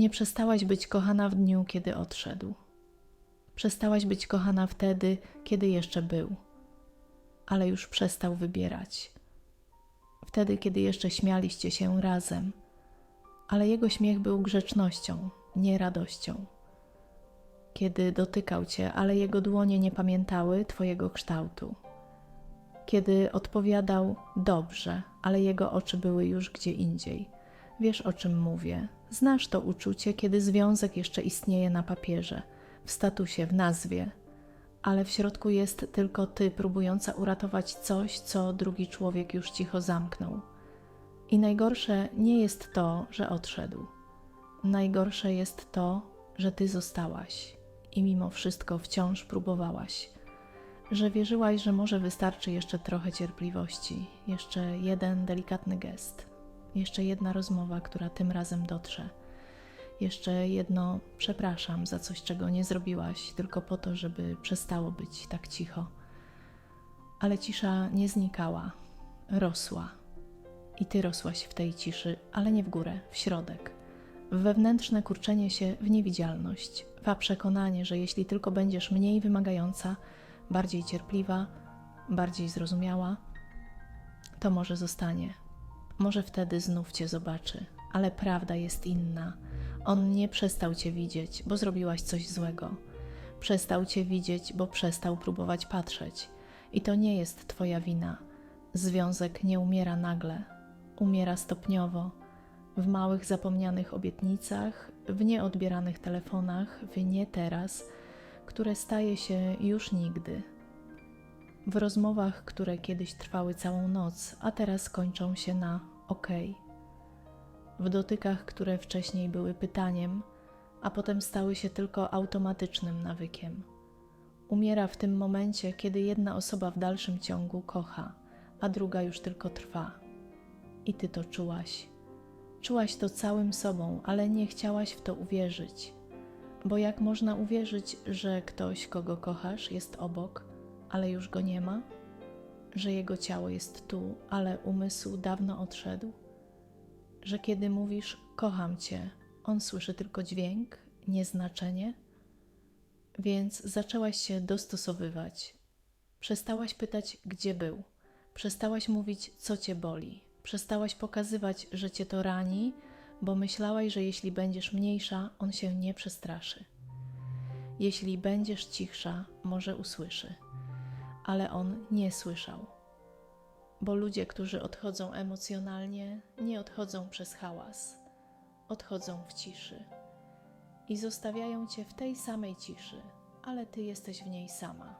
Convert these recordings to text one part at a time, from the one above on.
Nie przestałaś być kochana w dniu, kiedy odszedł. Przestałaś być kochana wtedy, kiedy jeszcze był, ale już przestał wybierać. Wtedy, kiedy jeszcze śmialiście się razem, ale jego śmiech był grzecznością, nie radością. Kiedy dotykał cię, ale jego dłonie nie pamiętały twojego kształtu. Kiedy odpowiadał dobrze, ale jego oczy były już gdzie indziej. Wiesz o czym mówię. Znasz to uczucie, kiedy związek jeszcze istnieje na papierze, w statusie, w nazwie, ale w środku jest tylko ty, próbująca uratować coś, co drugi człowiek już cicho zamknął. I najgorsze nie jest to, że odszedł. Najgorsze jest to, że ty zostałaś i mimo wszystko wciąż próbowałaś. Że wierzyłaś, że może wystarczy jeszcze trochę cierpliwości, jeszcze jeden delikatny gest, jeszcze jedna rozmowa, która tym razem dotrze. Jeszcze jedno przepraszam za coś, czego nie zrobiłaś, tylko po to, żeby przestało być tak cicho. Ale cisza nie znikała, rosła. I ty rosłaś w tej ciszy, ale nie w górę, w środek. W wewnętrzne kurczenie się w niewidzialność, w przekonanie, że jeśli tylko będziesz mniej wymagająca, bardziej cierpliwa, bardziej zrozumiała, to może zostanie. Może wtedy znów cię zobaczy, ale prawda jest inna. On nie przestał cię widzieć, bo zrobiłaś coś złego. Przestał cię widzieć, bo przestał próbować patrzeć. I to nie jest twoja wina. Związek nie umiera nagle, umiera stopniowo, w małych zapomnianych obietnicach, w nieodbieranych telefonach, w nie teraz, które staje się już nigdy. W rozmowach, które kiedyś trwały całą noc, a teraz kończą się na ok. W dotykach, które wcześniej były pytaniem, a potem stały się tylko automatycznym nawykiem. Umiera w tym momencie, kiedy jedna osoba w dalszym ciągu kocha, a druga już tylko trwa. I ty to czułaś. Czułaś to całym sobą, ale nie chciałaś w to uwierzyć. Bo jak można uwierzyć, że ktoś, kogo kochasz, jest obok, ale już go nie ma? Że jego ciało jest tu, ale umysł dawno odszedł? Że kiedy mówisz kocham cię, on słyszy tylko dźwięk, nie znaczenie? Więc zaczęłaś się dostosowywać. Przestałaś pytać, gdzie był. Przestałaś mówić, co cię boli. Przestałaś pokazywać, że cię to rani, bo myślałaś, że jeśli będziesz mniejsza, on się nie przestraszy. Jeśli będziesz cichsza, może usłyszy. Ale on nie słyszał. Bo ludzie, którzy odchodzą emocjonalnie, nie odchodzą przez hałas, odchodzą w ciszy i zostawiają cię w tej samej ciszy, ale ty jesteś w niej sama.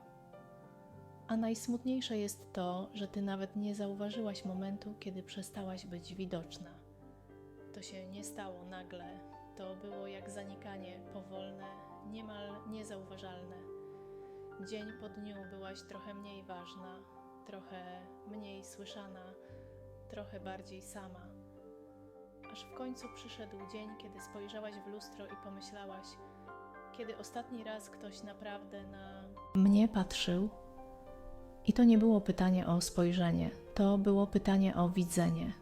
A najsmutniejsze jest to, że ty nawet nie zauważyłaś momentu, kiedy przestałaś być widoczna. To się nie stało nagle, to było jak zanikanie powolne, niemal niezauważalne. Dzień po dniu byłaś trochę mniej ważna, trochę mniej słyszana, trochę bardziej sama. Aż w końcu przyszedł dzień, kiedy spojrzałaś w lustro i pomyślałaś, kiedy ostatni raz ktoś naprawdę na mnie patrzył. I to nie było pytanie o spojrzenie, to było pytanie o widzenie,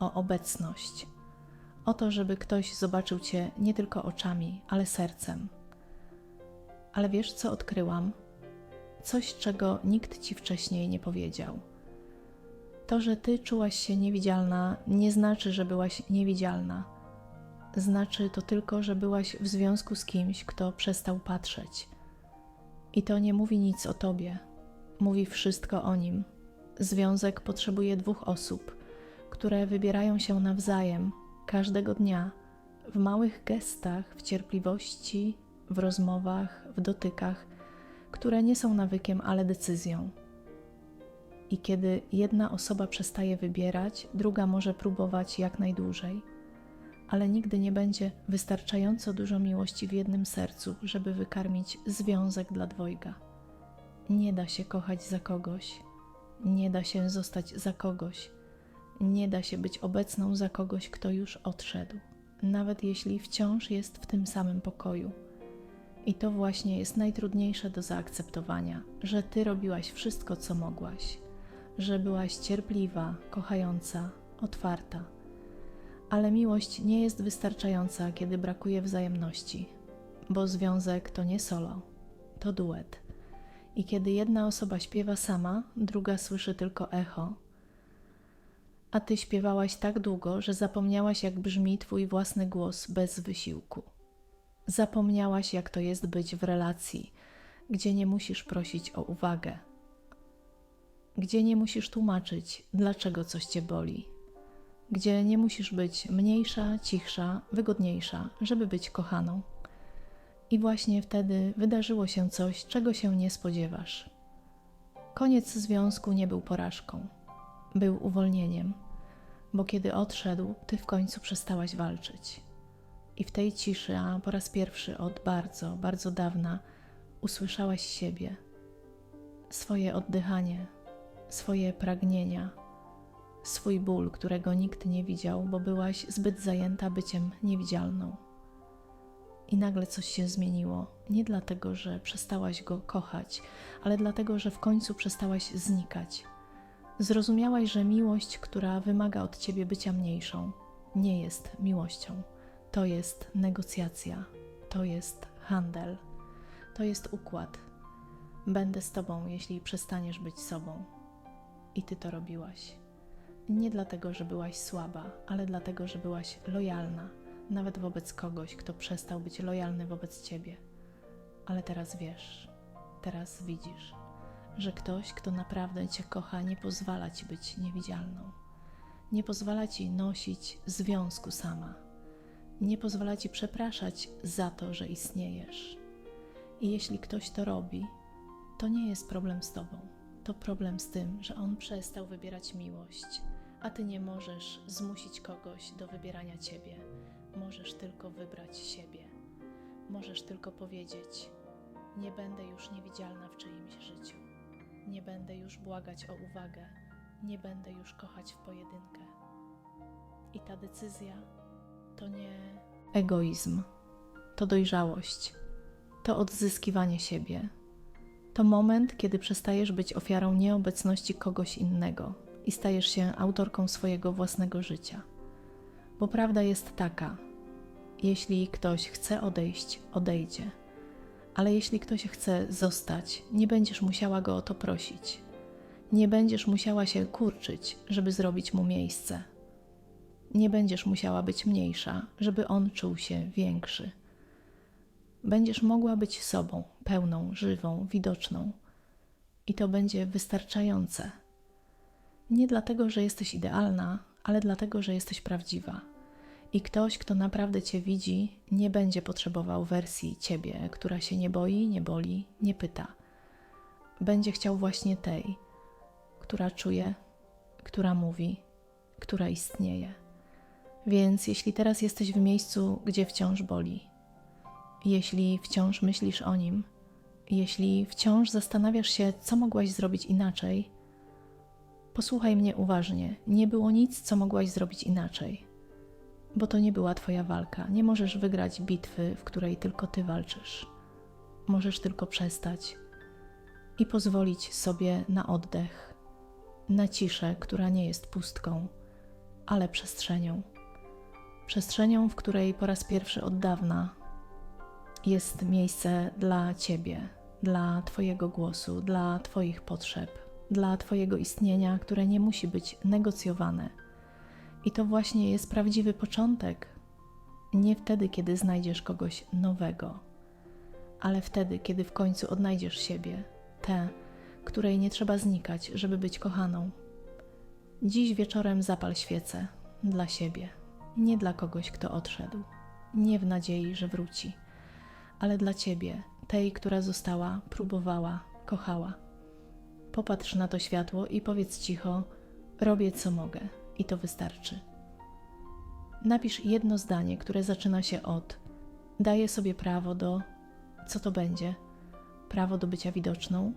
o obecność, o to, żeby ktoś zobaczył cię nie tylko oczami, ale sercem. Ale wiesz, co odkryłam? Coś, czego nikt ci wcześniej nie powiedział. To, że ty czułaś się niewidzialna, nie znaczy, że byłaś niewidzialna. Znaczy to tylko, że byłaś w związku z kimś, kto przestał patrzeć. I to nie mówi nic o tobie, mówi wszystko o nim. Związek potrzebuje dwóch osób, które wybierają się nawzajem każdego dnia w małych gestach, w cierpliwości, w rozmowach, w dotykach, które nie są nawykiem, ale decyzją. I kiedy jedna osoba przestaje wybierać, druga może próbować jak najdłużej, ale nigdy nie będzie wystarczająco dużo miłości w jednym sercu, żeby wykarmić związek dla dwojga. Nie da się kochać za kogoś, nie da się zostać za kogoś, nie da się być obecną za kogoś, kto już odszedł, nawet jeśli wciąż jest w tym samym pokoju. I to właśnie jest najtrudniejsze do zaakceptowania, że ty robiłaś wszystko, co mogłaś, że byłaś cierpliwa, kochająca, otwarta, Ale miłość nie jest wystarczająca, kiedy brakuje wzajemności, bo związek to nie solo, to duet. I kiedy jedna osoba śpiewa sama, druga słyszy tylko echo. A ty śpiewałaś tak długo, że zapomniałaś, jak brzmi twój własny głos bez wysiłku. Zapomniałaś, jak to jest być w relacji, gdzie nie musisz prosić o uwagę, gdzie nie musisz tłumaczyć, dlaczego coś cię boli, gdzie nie musisz być mniejsza, cichsza, wygodniejsza, żeby być kochaną. I właśnie wtedy wydarzyło się coś, czego się nie spodziewasz. Koniec związku nie był porażką, był uwolnieniem, bo kiedy odszedł, ty w końcu przestałaś walczyć. I w tej ciszy, a po raz pierwszy od bardzo, bardzo dawna, usłyszałaś siebie, swoje oddychanie, swoje pragnienia, swój ból, którego nikt nie widział, bo byłaś zbyt zajęta byciem niewidzialną. I nagle coś się zmieniło. Nie dlatego, że przestałaś go kochać, ale dlatego, że w końcu przestałaś znikać. Zrozumiałaś, że miłość, która wymaga od ciebie bycia mniejszą, nie jest miłością. To jest negocjacja, to jest handel, to jest układ. Będę z tobą, jeśli przestaniesz być sobą. I ty to robiłaś. Nie dlatego, że byłaś słaba, ale dlatego, że byłaś lojalna nawet wobec kogoś, kto przestał być lojalny wobec ciebie. Ale teraz wiesz, teraz widzisz, że ktoś, kto naprawdę cię kocha, nie pozwala ci być niewidzialną. Nie pozwala ci nosić związku sama. Nie pozwala ci przepraszać za to, że istniejesz. I jeśli ktoś to robi, to nie jest problem z tobą. To problem z tym, że on przestał wybierać miłość, a ty nie możesz zmusić kogoś do wybierania ciebie Możesz tylko wybrać siebie. Możesz tylko powiedzieć: Nie będę już niewidzialna w czyimś życiu. Nie będę już błagać o uwagę. Nie będę już kochać w pojedynkę. I ta decyzja to nie egoizm, to dojrzałość, to odzyskiwanie siebie. To moment, kiedy przestajesz być ofiarą nieobecności kogoś innego i stajesz się autorką swojego własnego życia. Bo prawda jest taka: jeśli ktoś chce odejść, odejdzie, ale jeśli ktoś chce zostać, nie będziesz musiała go o to prosić. Nie będziesz musiała się kurczyć, żeby zrobić mu miejsce. Nie będziesz musiała być mniejsza, żeby on czuł się większy. Będziesz mogła być sobą, pełną, żywą, widoczną, i to będzie wystarczające. Nie dlatego, że jesteś idealna, ale dlatego, że jesteś prawdziwa. I ktoś, kto naprawdę Cię widzi, nie będzie potrzebował wersji Ciebie, która się nie boi, nie boli, nie pyta. Będzie chciał właśnie tej, która czuje, która mówi, która istnieje. Więc jeśli teraz jesteś w miejscu, gdzie wciąż boli, jeśli wciąż myślisz o nim, jeśli wciąż zastanawiasz się, co mogłaś zrobić inaczej, posłuchaj mnie uważnie. Nie było nic, co mogłaś zrobić inaczej bo to nie była Twoja walka. Nie możesz wygrać bitwy, w której tylko Ty walczysz. Możesz tylko przestać i pozwolić sobie na oddech, na ciszę, która nie jest pustką, ale przestrzenią. Przestrzenią, w której po raz pierwszy od dawna jest miejsce dla Ciebie, dla Twojego głosu, dla Twoich potrzeb, dla Twojego istnienia, które nie musi być negocjowane i to właśnie jest prawdziwy początek. Nie wtedy, kiedy znajdziesz kogoś nowego, ale wtedy, kiedy w końcu odnajdziesz siebie, tę, której nie trzeba znikać, żeby być kochaną. Dziś wieczorem zapal świecę dla siebie, nie dla kogoś, kto odszedł, nie w nadziei, że wróci, ale dla ciebie, tej, która została, próbowała, kochała. Popatrz na to światło i powiedz cicho: Robię co mogę i to wystarczy. Napisz jedno zdanie, które zaczyna się od daję sobie prawo do co to będzie? Prawo do bycia widoczną,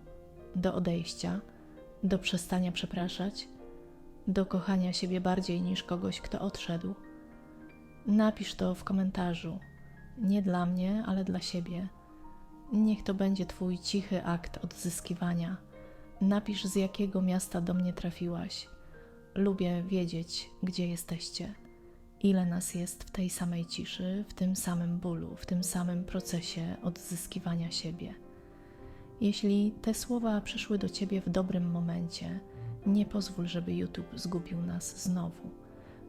do odejścia, do przestania przepraszać, do kochania siebie bardziej niż kogoś, kto odszedł. Napisz to w komentarzu. Nie dla mnie, ale dla siebie. Niech to będzie Twój cichy akt odzyskiwania. Napisz, z jakiego miasta do mnie trafiłaś Lubię wiedzieć, gdzie jesteście. ile nas jest w tej samej ciszy, w tym samym bólu, w tym samym procesie odzyskiwania siebie. Jeśli te słowa przyszły do ciebie w dobrym momencie, nie pozwól, żeby YouTube zgubił nas znowu.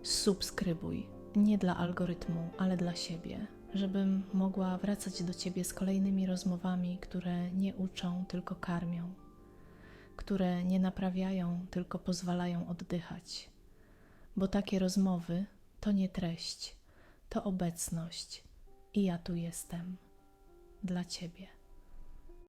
Subskrybuj, nie dla algorytmu, ale dla siebie, żebym mogła wracać do ciebie z kolejnymi rozmowami, które nie uczą, tylko karmią, które nie naprawiają, tylko pozwalają oddychać. Bo takie rozmowy to nie treść, to obecność i ja tu jestem dla ciebie.